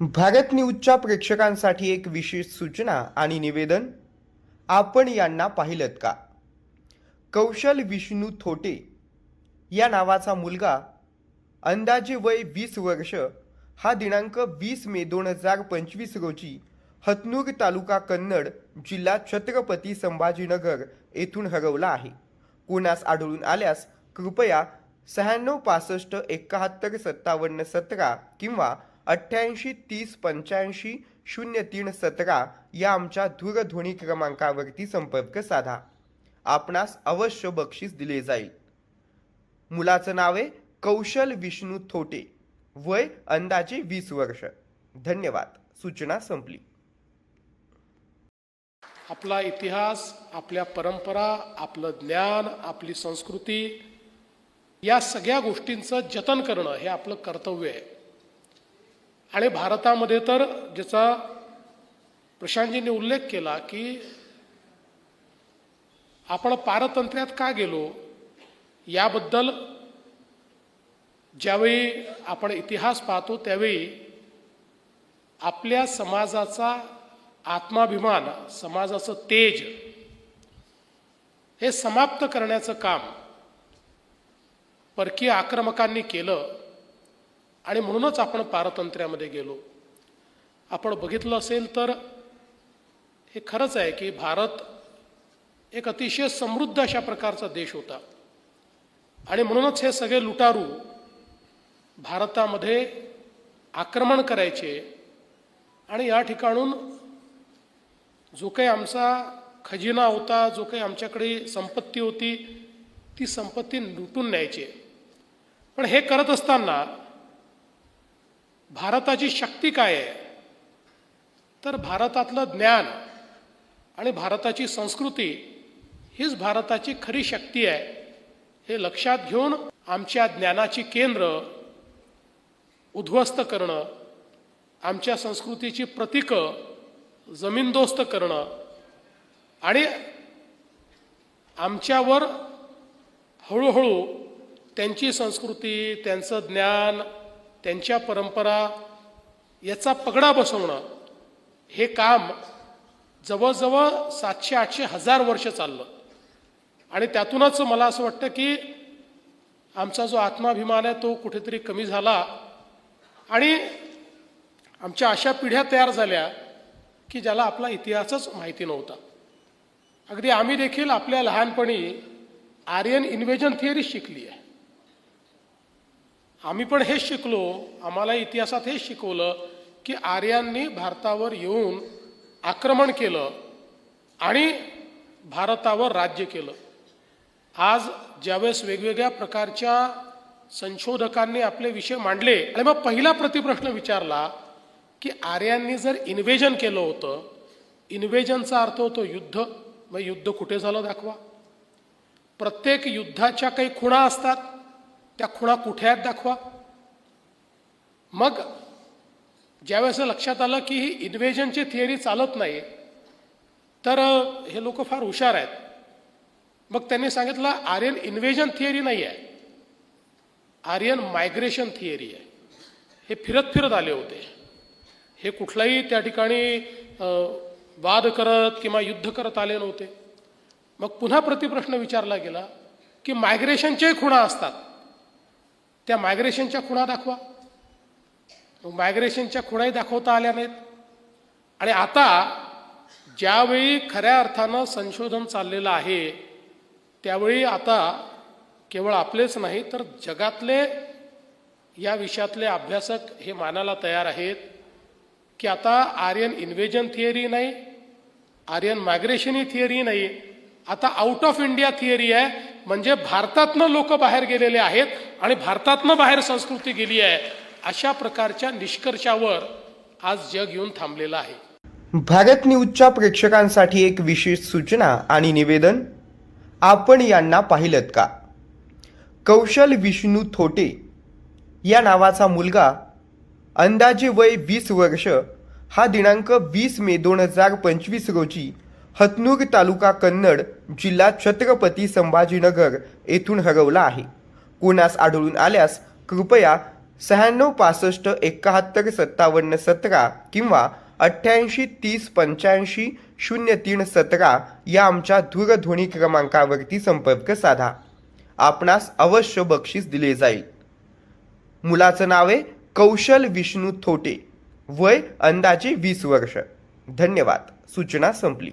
भारत न्यूजच्या प्रेक्षकांसाठी एक विशेष सूचना आणि निवेदन? आपण यांना पाहिलं का? कौशल विष्णू थोटे या नावाचा मुलगा अंदाजे वय वीस वर्ष हा दिनांक वीस मे दोन हजार पंचवीस रोजी हतनूर तालुका कन्नड जिल्हा छत्रपती संभाजीनगर येथून हरवला आहे. कोणास आढळून आल्यास कृपया शहाण्णव पासष्ट एकाहत्तर सत्तावन्न सतरा किंवा अठ्ठ्याऐंशी तीस पंच्याऐंशी शून्य तीन सतरा या आमच्या दूरध्वनी क्रमांकावरती संपर्क साधा. आपणास अवश्य बक्षीस दिले जाईल. मुलाचं नाव आहे कौशल विष्णू थोटे. वय अंदाजे वीस वर्ष. धन्यवाद. सूचना संपली. आपला इतिहास आपल्या परंपरा आपलं ज्ञान आपली संस्कृती या सगळ्या गोष्टींचं जतन करणं हे आपलं कर्तव्य आहे. आणि भारतामध्ये तर ज्याचा प्रशांतजींनी उल्लेख केला की आपण पारतंत्र्यात का गेलो याबद्दल ज्यावेळी आपण इतिहास पाहतो त्यावेळी आपल्या समाजाचा आत्माभिमान समाजाचं तेज हे समाप्त करण्याचं काम परकीय आक्रमकांनी केलं. आणि म्हणूनच आपण पारतंत्र्यामध्ये गेलो. आपण बघितलं असेल तर हे खरंच आहे की भारत एक अतिशय समृद्ध अशा प्रकारचा देश होता. आणि म्हणूनच हे सगळे लुटारू भारतामध्ये आक्रमण करायचे आणि या ठिकाणून जो काही आमचा खजिना होता जो काही आमच्याकडे संपत्ती होती ती संपत्ती लुटून न्यायची. पण हे करत असताना भारताची शक्ती काय आहे? तर भारतातलं ज्ञान आणि भारताची संस्कृती हीच भारताची खरी शक्ती आहे. हे लक्षात घेऊन आमच्या ज्ञानाची केंद्र उद्ध्वस्त करणं आमच्या संस्कृतीची प्रतीकं जमीनदोस्त करणं आणि आमच्यावर हळूहळू त्यांची संस्कृती त्यांचं ज्ञान त्यांच्या परंपरा याचा पगडा बसवणं हे काम जवळजवळ सातशे आठशे हजार वर्ष चाललं. आणि त्यातूनच मला असं वाटतं की आमचा जो आत्माभिमान आहे तो कुठेतरी कमी झाला. आणि आमच्या अशा पिढ्या तयार झाल्या की ज्याला आपला इतिहासच माहिती नव्हता. अगदी आम्ही देखील आपल्या लहानपणी आर्यन इन्व्हेजन थिअरी शिकली आहे आम्ही पण हेच शिकलो आम्हाला इतिहासात हेच शिकवलं की आर्यांनी भारतावर येऊन आक्रमण केलं आणि भारतावर राज्य केलं. आज ज्यावेळेस वेगवेगळ्या प्रकारच्या संशोधकांनी आपले विषय मांडले आणि मग पहिला प्रतिप्रश्न विचारला की आर्यांनी जर इन्व्हेजन केलं होतं इन्व्हेजनचा अर्थ होतो युद्ध. मग युद्ध कुठे झालं दाखवा. प्रत्येक युद्धाच्या काही खुणा असतात. त्या खुणा कुठे आहेत दाखवा. मग ज्यावेळेस लक्षात आलं की ही इन्व्हेजनची थिअरी चालत नाही तर हे लोक फार हुशार आहेत. मग त्यांनी सांगितलं आर्यन इन्व्हेजन थिअरी नाही आहे आर्यन मायग्रेशन थिअरी आहे. हे फिरत फिरत आले होते. हे कुठलाही त्या ठिकाणी वाद करत किंवा युद्ध करत आले नव्हते. मग पुन्हा प्रतिप्रश्न विचारला गेला की मायग्रेशनच्याही खुणा असतात. त्या मायग्रेशनच्या खुणा दाखवा. मायग्रेशनच्या खुणाही दाखवता आल्या नाहीत. आणि आता ज्यावेळी खऱ्या अर्थानं संशोधन चाललेलं आहे त्यावेळी आता केवळ आपलेच नाही तर जगातले या विषयातले अभ्यासक हे मानायला तयार आहेत की आता आर्यन इन्व्हेजन थिअरी नाही आर्यन मायग्रेशन ही थिअरी नाही आता आउट ऑफ इंडिया थिअरी आहे. म्हणजे भारतातनं लोक बाहेर गेलेले आहेत आणि भारतातनं बाहेर संस्कृती गेली आहे अशा प्रकारच्या निष्कर्षावर आज जग येऊन थांबलेलं आहे. भारत न्यूजच्या प्रेक्षकांसाठी एक विशेष सूचना आणि निवेदन आपण यांना पाहिलं का? कौशल विष्णू थोटे या नावाचा मुलगा अंदाजे वय वीस वर्ष हा दिनांक वीस मे दोन हजार पंचवीस रोजी हतनूर तालुका कन्नड जिल्हा छत्रपती संभाजीनगर येथून हरवला आहे. कोणास आढळून आल्यास कृपया शहाण्णव पासष्ट एकाहत्तर सत्तावन्न सतरा किंवा अठ्ठ्याऐंशी तीस पंच्याऐंशी शून्य तीन सतरा या आमच्या दूरध्वनी क्रमांकावरती संपर्क साधा. आपणास अवश्य बक्षीस दिले जाईल. मुलाचं नाव आहे कौशल विष्णू थोटे. वय अंदाजे वीस वर्ष. धन्यवाद. सूचना संपली.